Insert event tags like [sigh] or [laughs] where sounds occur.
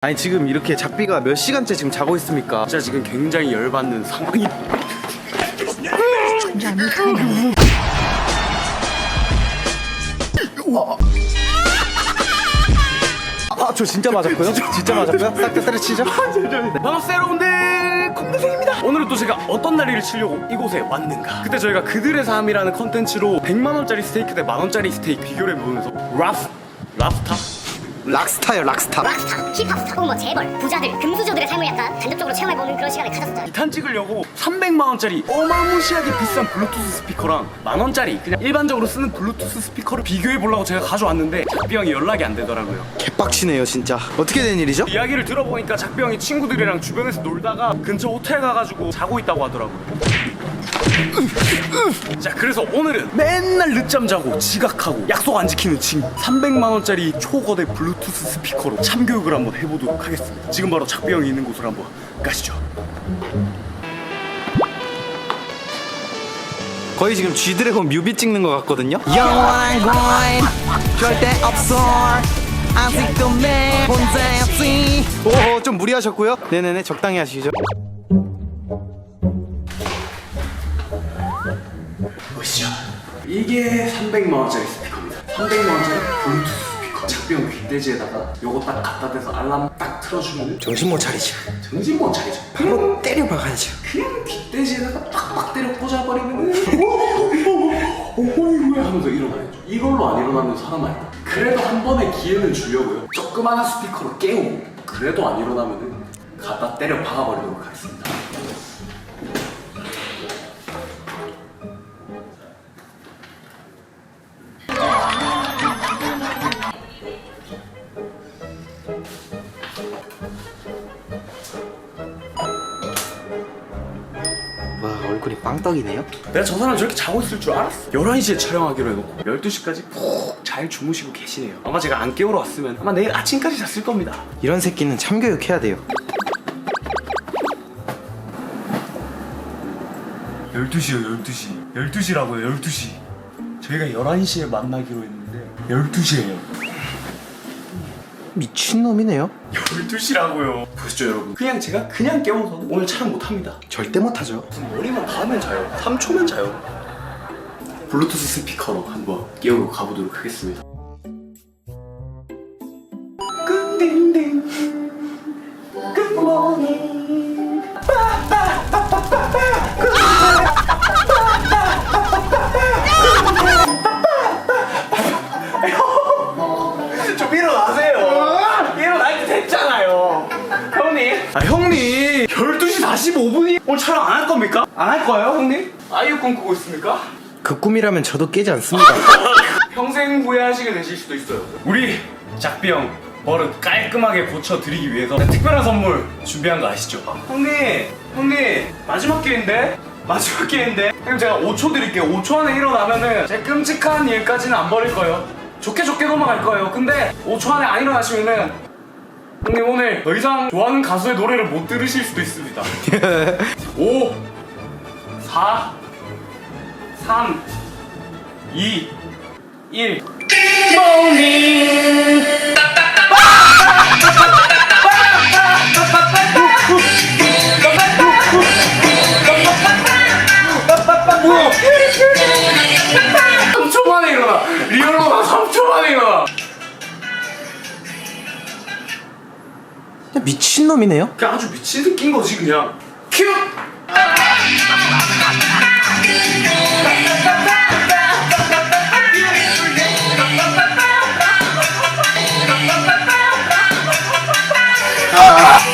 아니 지금 이렇게 작비가 몇 시간째 지금 자고 있습니까? 진짜 지금 굉장히 열받는 상황이 아 저 진짜 맞았고요? 진짜 맞았고요? 싹 다 때려치죠? 반갑습니다 여러분들 콩대생입니다 오늘은 또 제가 어떤 날리를 치려고 이곳에 왔는가 그때 저희가 그들의 삶이라는 컨텐츠로 100만원짜리 스테이크 대 만원짜리 스테이크 비교를 해보면서 랍스 랍스타? 락스타요 락스타. 락스타, 힙합스타, 뭐 재벌, 부자들, 금수저들의 삶을 약간 간접적으로 체험해보는 그런 시간을 가졌었죠. 2탄 찍으려고 300만원짜리 어마무시하게 비싼 블루투스 스피커랑 만원짜리 그냥 일반적으로 쓰는 블루투스 스피커를 비교해보려고 제가 가져왔는데 작비 형이 연락이 안 되더라고요. 개빡치네요 진짜. 어떻게 된 일이죠? 이야기를 들어보니까 작비 형이 친구들이랑 주변에서 놀다가 근처 호텔 가가지고 자고 있다고 하더라고요. 자 그래서 오늘은 맨날 늦잠 자고 지각하고 약속 안 지키는 친구 300만원짜리 초거대 블루투스 스피커로 참교육을 한번 해보도록 하겠습니다. 지금 바로 작비 형이 있는 곳으로 한번 가시죠. 거의 지금 G드래곤 뮤비 찍는 것 같거든요? 영원한 건 절대 없어. 아직도 내 혼자였지. 오좀 무리하셨고요. 네네네 적당히 하시죠. 보시죠. 이게 300만원짜리 스피커입니다. 300만원짜리 블루투스 형 귓대지에다가 요거 딱 갖다 대서 알람 딱 틀어주면 정신 못 차리죠 정신 못 차리죠. 바로 때려박아야죠. 그냥 뒷돼지에다가 팍팍 때려 꽂아버리면은 어머니 왜 하면서 일어나야죠. 이걸로 안 일어나면 사람 아니다. 그래도 한 번의 기회는 주려고요. 조그마한 스피커로 깨우고 그래도 안 일어나면은 갖다 때려 박아버리도록 하겠습니다 얼굴이 빵떡이네요? 내가 저 사람 저렇게 자고 있을 줄 알았어. 11시에 촬영하기로 해놓고 12시까지 푹 잘 주무시고 계시네요. 아마 제가 안 깨우러 왔으면 아마 내일 아침까지 잤을 겁니다. 이런 새끼는 참교육 해야 돼요. 12시요 12시. 12시라고요 12시. 저희가 11시에 만나기로 했는데 12시에요 미친놈이네요. 12시라고요. 보시죠 여러분? 그냥 제가 그냥 깨워서도 오늘 촬영 못합니다. 절대 못하죠. 무슨 머리만 닿으면 자요. 3초면 자요. 블루투스 스피커로 한번 깨우고 가보도록 하겠습니다. 끈딩딩 12시 45분이 오늘 촬영 안 할 겁니까? 안 할 거예요, 형님? 아이유 꿈꾸고 있습니까? 그 꿈이라면 저도 깨지 않습니다 [laughs] 평생 후회하시게 되실 수도 있어요. 우리 작비 형 버릇 깔끔하게 고쳐드리기 위해서 특별한 선물 준비한 거 아시죠? 형님, 형님 마지막 기회인데? 마지막 기회인데? 형님 제가 5초 드릴게요. 5초 안에 일어나면은 제 끔찍한 일까지는 안 버릴 거예요. 좋게 좋게 넘어갈 거예요. 근데 5초 안에 안 일어나시면은 형님 오늘 더 이상 좋아하는 가수의 노래를 못 들으실 수도 있습니다. 5, 4, 3, 2, 1. 굿모닝. 뭐야? 3초 만에 일어나. 리얼로 나 3초 만에 일어나. 미친놈이네요 그냥 아주 미친 새끼인 거지 그냥. 큐. 아!